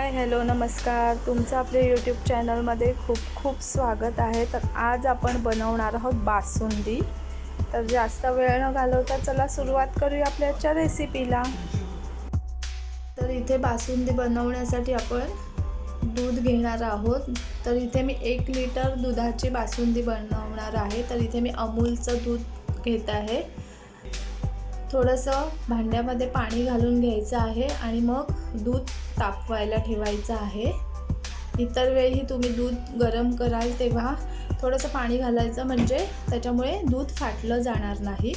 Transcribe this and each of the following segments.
Hi hello नमस्कार. तुमचं आपल्या यूट्यूब चॅनलमध्ये खूप खूप स्वागत आहे. तर आज आपण बनवणार आहोत बासुंदी. तर जास्त वेळ न घालवता चला सुरुवात करूया आपल्याच्या रेसिपीला तर इथे बासुंदी बनवण्यासाठी आपण दूध घेणार आहोत. तर इथे मी एक लिटर दुधाची बासुंदी बनवणार आहे. तर इथे मी अमूलचं दूध घेत आहे. थोडंसं भांड्यामध्ये पाणी घालून घ्यायचं आहे आणि मग दूध तापवायला ठेवायचं आहे. इतर वेळी तुम्ही दूध गरम कराल तेव्हा थोडंसं पाणी घालायचं म्हणजे त्याच्यामुळे दूध फाटलं जाणार नाही.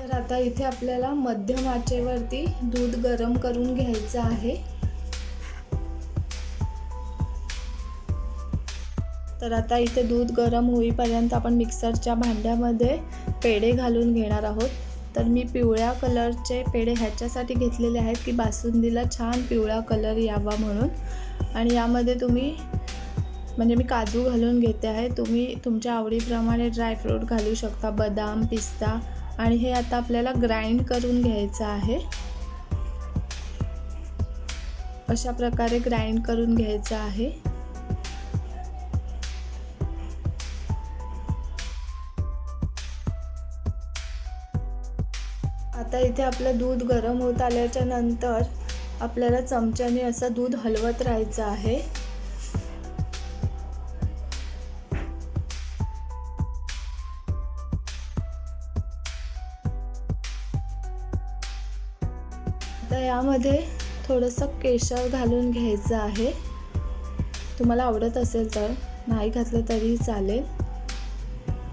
तर आता इथे आपल्याला मध्यम आचेवरती दूध गरम करून घ्यायचं आहे. तर आता इथे दूध गरम होईपर्यंत आपण मिक्सरच्या भांड्यामध्ये पेढे घालून घेणार आहोत. तर मी पिवळ्या कलरचे पेढे ह्याच्यासाठी घेतलेले आहेत की बासुंदीला छान पिवळा कलर यावा म्हणून. आणि यामध्ये तुम्ही म्हणजे मी काजू घालून घेते आहे. तुम्ही तुमच्या आवडीप्रमाणे ड्रायफ्रूट घालू शकता बदाम पिस्ता. आणि हे आता आपल्याला ग्राइंड करून घ्यायचं आहे. अशा प्रकारे ग्राइंड करून घ्यायचं आहे. आता इथे आपलं दूध गरम होत आल्याच्यानंतर आपल्याला चमच्याने असं दूध हलवत राहायचं आहे. आता यामध्ये थोडंसं केशर घालून घ्यायचं आहे. तुम्हाला आवडत असेल तर नाही घातलं तरी चालेल.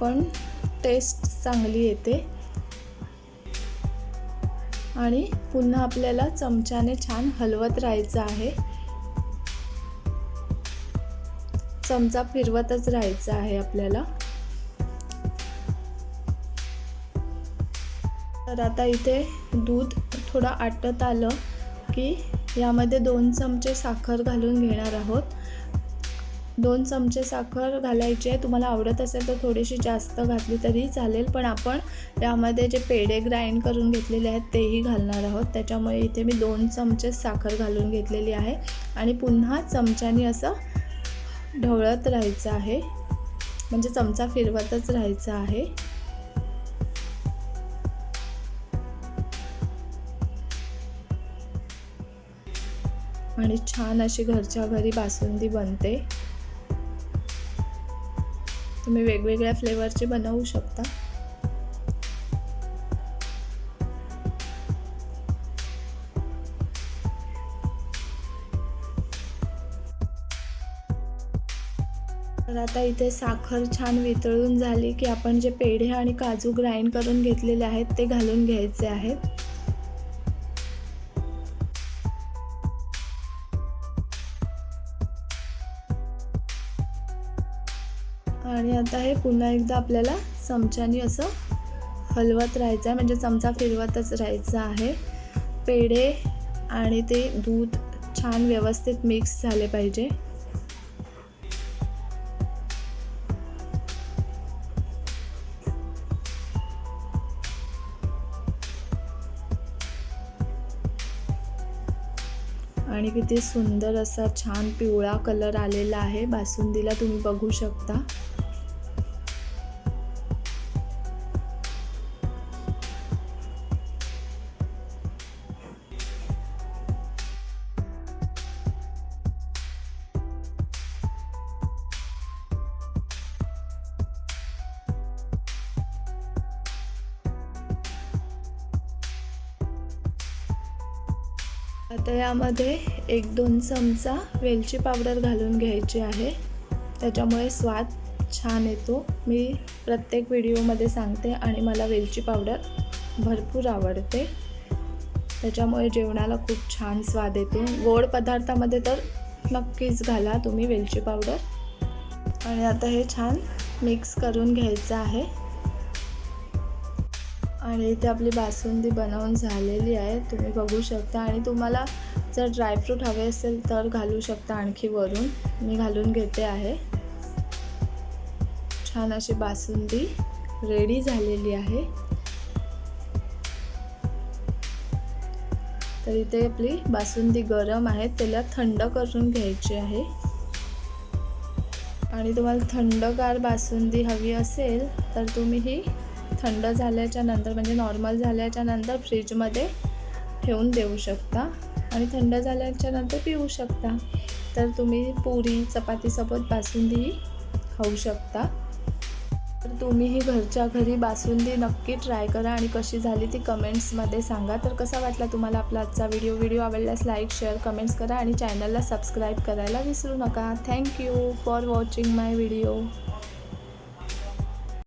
पण टेस्ट चांगली येते. आणि पुन्हा आपल्याला चमच्याने छान हलवत राहायचं आहे. चमचा फिरवतच राहायचा आहे आपल्याला. तर आता इथे दूध थोडं आटत आलं की यामध्ये दोन चमचे साखर घालून घेणार आहोत. दोन चमचे साखर घालायची आहे. तुम्हाला आवडत असेल तर थोडीशी जास्त घातली तरी चालेल. पण आपण त्यामध्ये जे पेढे ग्राइंड करून घेतलेले आहेत तेही घालणार आहोत. त्याच्यामुळे इथे मी दोन चमचे साखर घालून घेतलेली आहे. आणि पुन्हा चमच्याने असं ढवळत राहायचं आहे. म्हणजे चमचा फिरवतच राहायचा आहे. आणि छान अशी घरच्या घरी बासुंदी बनते. तुम्ही वेगवेगळ्या फ्लेवरचे बनवू शकता. तर आता इथे साखर छान वितळून झाली की आपण जे पेढे आणि काजू ग्राइंड करून घेतलेले आहेत ते घालून घ्यायचे आहेत. आणि आता हे पुन्हा एकदा आपल्याला चमच्याने असं हलवत राहायचं आहे. म्हणजे चमचा फिरवतच राहायचा आहे. पेढे आणि ते दूध छान व्यवस्थित मिक्स झाले पाहिजे. आणि किती सुंदर असा छान पिवळा कलर आलेला आहे. बासुंदीला तुम्ही बघू शकता. आता यामध्ये एक दोन चमचा वेलची पावडर घालून घ्यायची आहे. त्याच्यामुळे स्वाद छान येतो. मी प्रत्येक व्हिडिओमध्ये सांगते आणि मला वेलची पावडर भरपूर आवडते. त्याच्यामुळे जेवणाला खूप छान स्वाद येतो. गोड पदार्थामध्ये तर नक्कीच घाला तुम्ही वेलची पावडर. आणि आता हे छान मिक्स करून घ्यायचं आहे. आणि इथे आपली बासुंदी बनवून झालेली आहे. तुम्ही बघू शकता. आणि तुम्हाला जर ड्रायफ्रूट हवे असेल तर घालू शकता आणखी वरून. मी घालून घेते आहे. छान अशी बासुंदी रेडी झालेली आहे. तर इथे आपली बासुंदी गरम आहे. त्याला थंड करून घ्यायची आहे. आणि तुम्हाला थंडगार बासुंदी हवी असेल तर तुम्ही ही थंड झाल्याच्यानंतर म्हणजे नॉर्मल झाल्याच्यानंतर फ्रीजमध्ये ठेवून देऊ शकता. आणि थंड झाल्याच्यानंतर पिऊ शकता. तर तुम्ही पुरी चपातीसोबत बासुंदीही खाऊ शकता. तर तुम्हीही घरच्या घरी बासुंदी नक्की ट्राय करा आणि कशी झाली ती कमेंट्समध्ये सांगा. तर कसा वाटला तुम्हाला आपला आजचा व्हिडिओ? व्हिडिओ आवडल्यास लाईक शेअर कमेंट्स करा आणि चॅनलला सबस्क्राईब करायला विसरू नका. Thank you for watching my video.